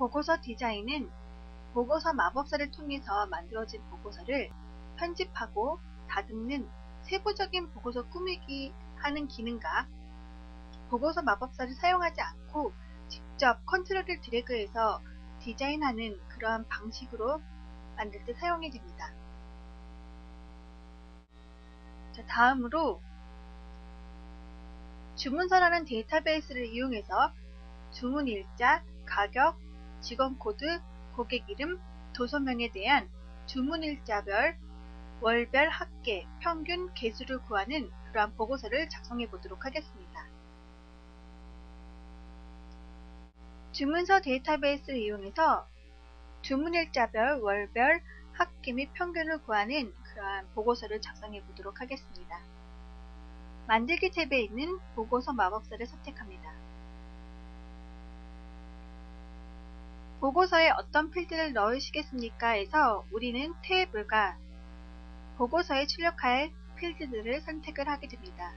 보고서 디자인은 보고서 마법사를 통해서 만들어진 보고서를 편집하고 다듬는 세부적인 보고서 꾸미기 하는 기능과 보고서 마법사를 사용하지 않고 직접 컨트롤을 드래그해서 디자인하는 그러한 방식으로 만들 때 사용이 됩니다. 자, 다음으로 주문서라는 데이터베이스를 이용해서 주문 일자, 가격, 직원 코드, 고객 이름, 도서명에 대한 주문 일자별, 월별 합계, 평균 개수를 구하는 그러한 보고서를 작성해 보도록 하겠습니다. 주문서 데이터베이스를 이용해서 주문일자별, 월별, 합계 및 평균을 구하는 그러한 보고서를 작성해 보도록 하겠습니다. 만들기 탭에 있는 보고서 마법사를 선택합니다. 보고서에 어떤 필드를 넣으시겠습니까? 해서 우리는 테이블과 보고서에 출력할 필드들을 선택을 하게 됩니다.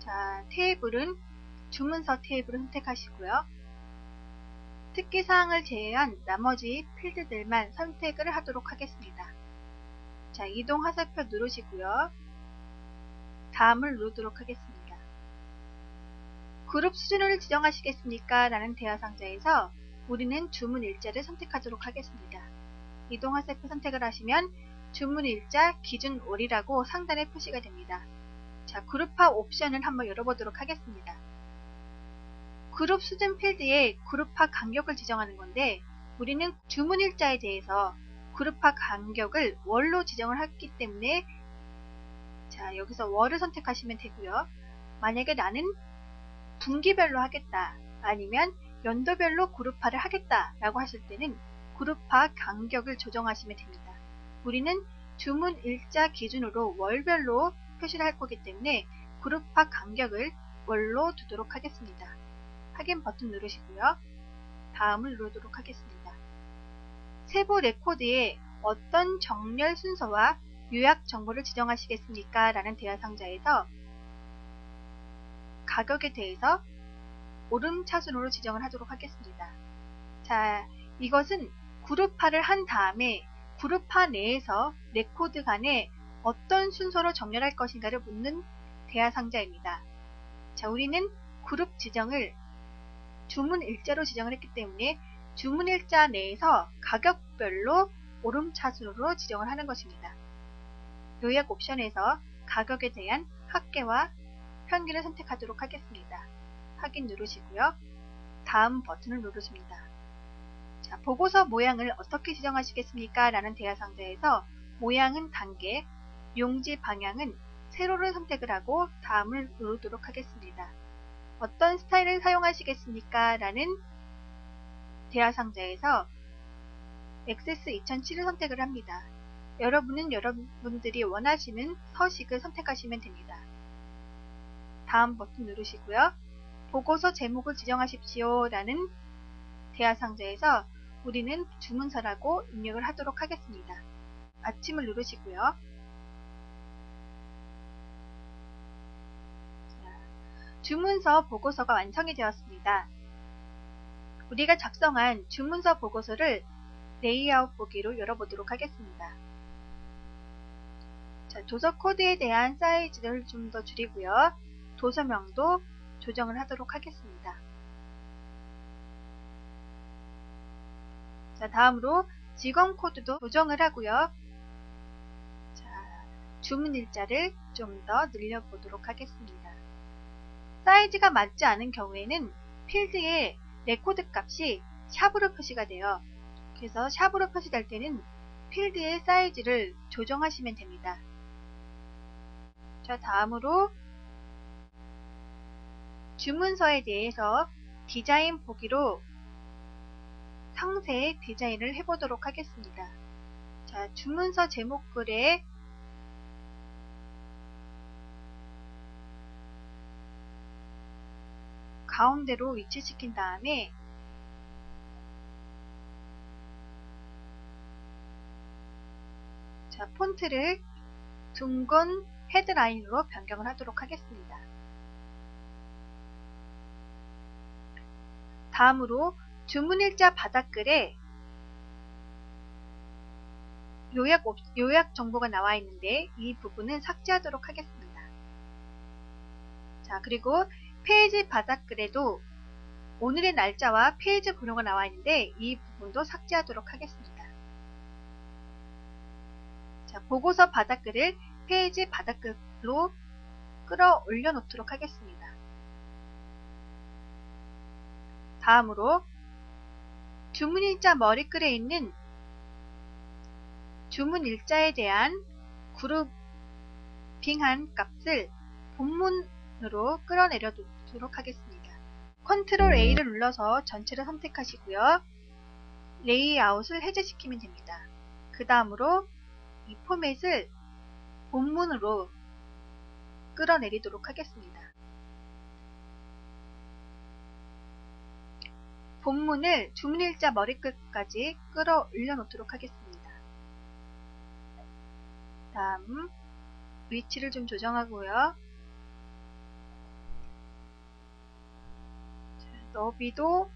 자, 테이블은 주문서 테이블을 선택하시고요. 특기사항을 제외한 나머지 필드들만 선택을 하도록 하겠습니다. 자, 이동 화살표 누르시고요. 다음을 누르도록 하겠습니다. 그룹 수준을 지정하시겠습니까? 라는 대화 상자에서 우리는 주문 일자를 선택하도록 하겠습니다. 이동 화살표 선택을 하시면 주문 일자 기준 월이라고 상단에 표시가 됩니다. 자, 그룹화 옵션을 한번 열어보도록 하겠습니다. 그룹 수준 필드에 그룹화 간격을 지정하는 건데 우리는 주문 일자에 대해서 그룹화 간격을 월로 지정을 했기 때문에 자 여기서 월을 선택하시면 되고요. 만약에 나는 분기별로 하겠다 아니면 연도별로 그룹화를 하겠다 라고 하실 때는 그룹화 간격을 조정하시면 됩니다. 우리는 주문 일자 기준으로 월별로 표시를 할 거기 때문에 그룹화 간격을 월로 두도록 하겠습니다. 확인 버튼 누르시고요. 다음을 누르도록 하겠습니다. 세부 레코드에 어떤 정렬 순서와 요약 정보를 지정하시겠습니까? 라는 대화 상자에서 가격에 대해서 오름 차순으로 지정을 하도록 하겠습니다. 자, 이것은 그룹화를 한 다음에 그룹화 내에서 레코드 간에 어떤 순서로 정렬할 것인가를 묻는 대화 상자입니다. 자, 우리는 그룹 지정을 주문 일자로 지정을 했기 때문에 주문 일자 내에서 가격별로 오름차순으로 지정을 하는 것입니다. 요약 옵션에서 가격에 대한 합계와 평균을 선택하도록 하겠습니다. 확인 누르시고요. 다음 버튼을 누르십니다. 자, 보고서 모양을 어떻게 지정하시겠습니까? 라는 대화 상자에서 모양은 단계, 용지 방향은 세로를 선택을 하고 다음을 누르도록 하겠습니다. 어떤 스타일을 사용하시겠습니까? 라는 대화 상자에서 액세스 2007을 선택을 합니다. 여러분은 여러분들이 원하시는 서식을 선택하시면 됩니다. 다음 버튼 누르시고요. 보고서 제목을 지정하십시오 라는 대화 상자에서 우리는 주문서라고 입력을 하도록 하겠습니다. 아침을 누르시고요. 주문서 보고서가 완성이 되었습니다. 우리가 작성한 주문서 보고서를 레이아웃 보기로 열어보도록 하겠습니다. 자, 도서 코드에 대한 사이즈를 좀 더 줄이고요. 도서명도 조정을 하도록 하겠습니다. 자, 다음으로 직원 코드도 조정을 하고요. 자, 주문 일자를 좀 더 늘려보도록 하겠습니다. 사이즈가 맞지 않은 경우에는 필드에 레코드 값이 샵으로 표시가 돼요. 그래서 샵으로 표시될 때는 필드의 사이즈를 조정하시면 됩니다. 자 다음으로 주문서에 대해서 디자인 보기로 상세 디자인을 해보도록 하겠습니다. 자 주문서 제목글에 가운데로 위치시킨 다음에 자, 폰트를 둥근 헤드라인으로 변경을 하도록 하겠습니다. 다음으로 주문일자 바닥글에 요약, 요약 정보가 나와 있는데 이 부분은 삭제하도록 하겠습니다. 자 그리고 페이지 바닥글에도 오늘의 날짜와 페이지 번호가 나와 있는데 이 부분도 삭제하도록 하겠습니다. 자, 보고서 바닥글을 페이지 바닥글로 끌어올려 놓도록 하겠습니다. 다음으로 주문일자 머리글에 있는 주문일자에 대한 그룹빙한 값을 본문으로 끌어내려 두도록 하겠습니다. 컨트롤 A를 눌러서 전체를 선택하시고요. 레이아웃을 해제시키면 됩니다. 그 다음으로 이 포맷을 본문으로 끌어내리도록 하겠습니다. 본문을 주문일자 머리끝까지 끌어올려 놓도록 하겠습니다. 다음 위치를 좀 조정하고요. 너비도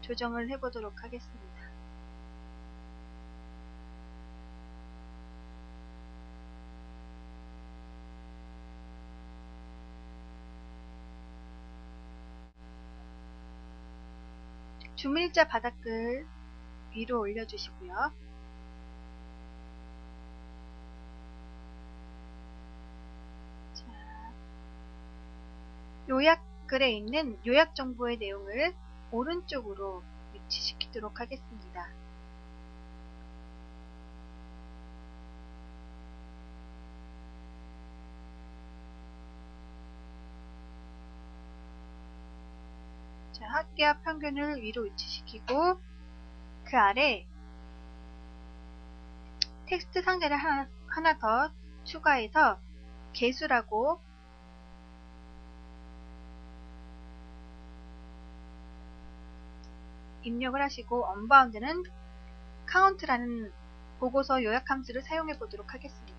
조정을 해보도록 하겠습니다. 주문일자 바닥글 위로 올려주시고요. 자, 요약글에 있는 요약 정보의 내용을 오른쪽으로 위치시키도록 하겠습니다. 자, 합계합 평균을 위로 위치시키고 그 아래 텍스트 상자를 하나, 하나 더 추가해서 개수라고 입력을 하시고 언바운드는 카운트라는 보고서 요약 함수를 사용해 보도록 하겠습니다.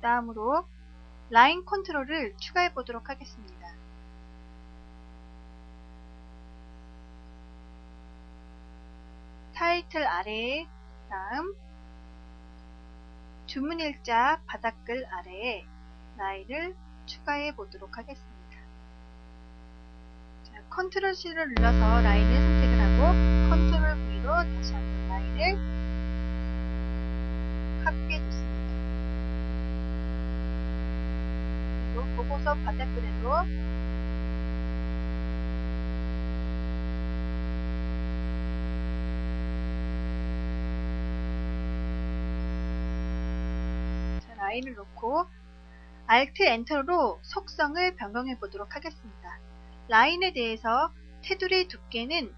다음으로 라인 컨트롤을 추가해 보도록 하겠습니다. 타이틀 아래에 다음 주문일자 바닥글 아래에 라인을 추가해 보도록 하겠습니다. 자, 컨트롤 C를 눌러서 라인을 선택을 하고 컨트롤 V로 다시 한번 라인을 합계해 줬습니다. 그리고 보고서 바닥글에도 라인을 놓고 Alt 엔터로 속성을 변경해 보도록 하겠습니다. 라인에 대해서 테두리 두께는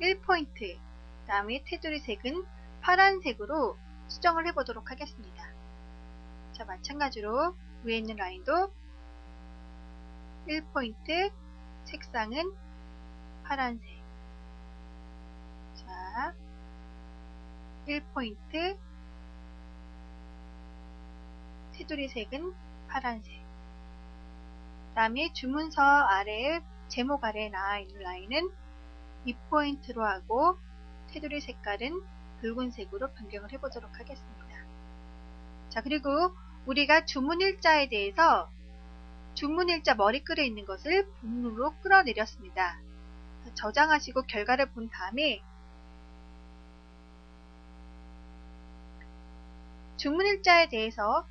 1포인트, 다음에 테두리 색은 파란색으로 수정을 해 보도록 하겠습니다. 자, 마찬가지로 위에 있는 라인도 1포인트, 색상은 파란색. 자, 1포인트, 테두리 색은 파란색. 다음에 주문서 아래 제목 아래에 나와 있는 라인은 2포인트로 하고 테두리 색깔은 붉은색으로 변경을 해보도록 하겠습니다. 자 그리고 우리가 주문일자에 대해서 주문일자 머리글에 있는 것을 본문으로 끌어내렸습니다. 저장하시고 결과를 본 다음에 주문일자에 대해서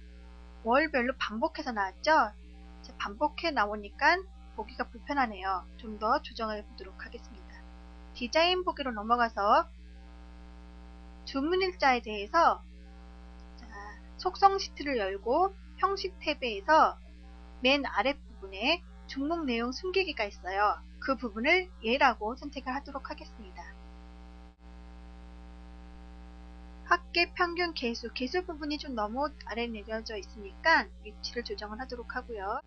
월별로 반복해서 나왔죠? 반복해 나오니까 보기가 불편하네요. 좀 더 조정해 보도록 하겠습니다. 디자인 보기로 넘어가서 주문일자에 대해서 속성 시트를 열고 형식 탭에서 맨 아랫부분에 종목 내용 숨기기가 있어요. 그 부분을 예라고 선택을 하도록 하겠습니다. 학계 평균 개수, 개수 부분이 좀 너무 아래 내려져 있으니까 위치를 조정을 하도록 하고요.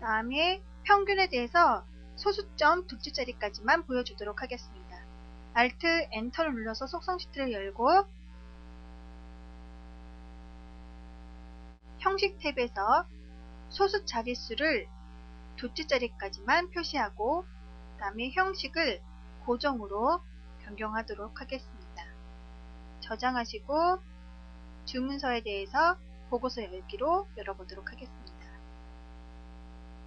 다음에 평균에 대해서 소수점 둘째 자리까지만 보여주도록 하겠습니다. Alt 엔터를 눌러서 속성 시트를 열고 형식 탭에서 소수 자릿수를 둘째 자리까지만 표시하고 그 다음에 형식을 고정으로 변경하도록 하겠습니다. 저장하시고 주문서에 대해서 보고서 열기로 열어보도록 하겠습니다.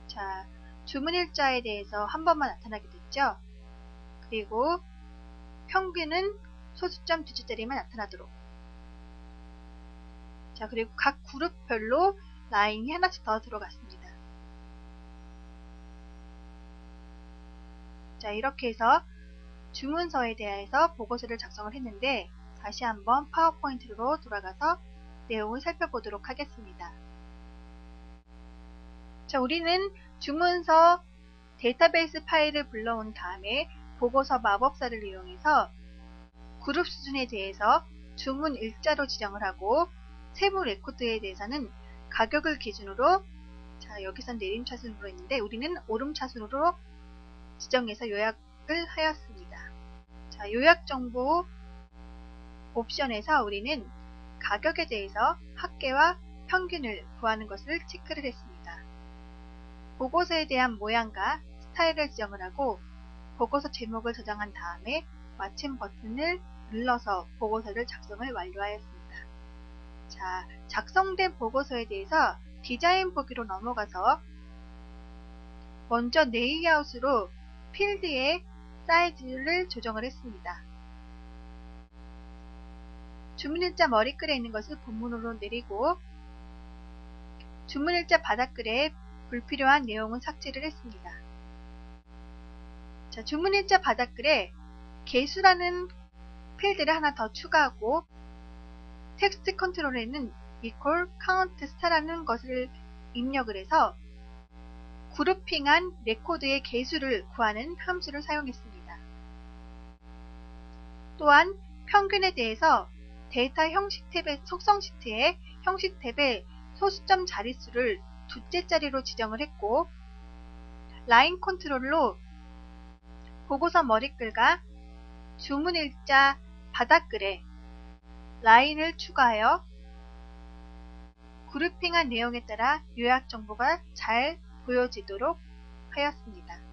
자, 주문일자에 대해서 한 번만 나타나게 됐죠? 그리고 평균은 소수점 두 줄짜리만 나타나도록 자 그리고 각 그룹별로 라인이 하나씩 더 들어갔습니다. 자 이렇게 해서 주문서에 대해서 보고서를 작성을 했는데 다시 한번 파워포인트로 돌아가서 내용을 살펴보도록 하겠습니다. 자, 우리는 주문서 데이터베이스 파일을 불러온 다음에 보고서 마법사를 이용해서 그룹 수준에 대해서 주문 일자로 지정을 하고 세부 레코드에 대해서는 가격을 기준으로 자 여기선 내림차순으로 있는데 우리는 오름차순으로 지정해서 요약을 하였습니다. 자 요약 정보 옵션에서 우리는 가격에 대해서 합계와 평균을 구하는 것을 체크를 했습니다. 보고서에 대한 모양과 스타일을 지정을 하고 보고서 제목을 저장한 다음에 마침 버튼을 눌러서 보고서를 작성을 완료하였습니다. 자, 작성된 보고서에 대해서 디자인 보기로 넘어가서 먼저 레이아웃으로 필드의 사이즈를 조정을 했습니다. 주문일자 머리글에 있는 것을 본문으로 내리고 주문일자 바닥글에 불필요한 내용은 삭제를 했습니다. 자, 주문일자 바닥글에 개수라는 필드를 하나 더 추가하고 텍스트 컨트롤에는 equal count star라는 것을 입력을 해서 그룹핑한 레코드의 개수를 구하는 함수를 사용했습니다. 또한 평균에 대해서 데이터 형식 탭의 속성 시트에 형식 탭에 소수점 자릿수를 두째 자리로 지정을 했고 라인 컨트롤로 보고서 머리글과 주문 일자 바닥글에 라인을 추가하여 그룹핑한 내용에 따라 요약 정보가 잘 보여지도록 하였습니다.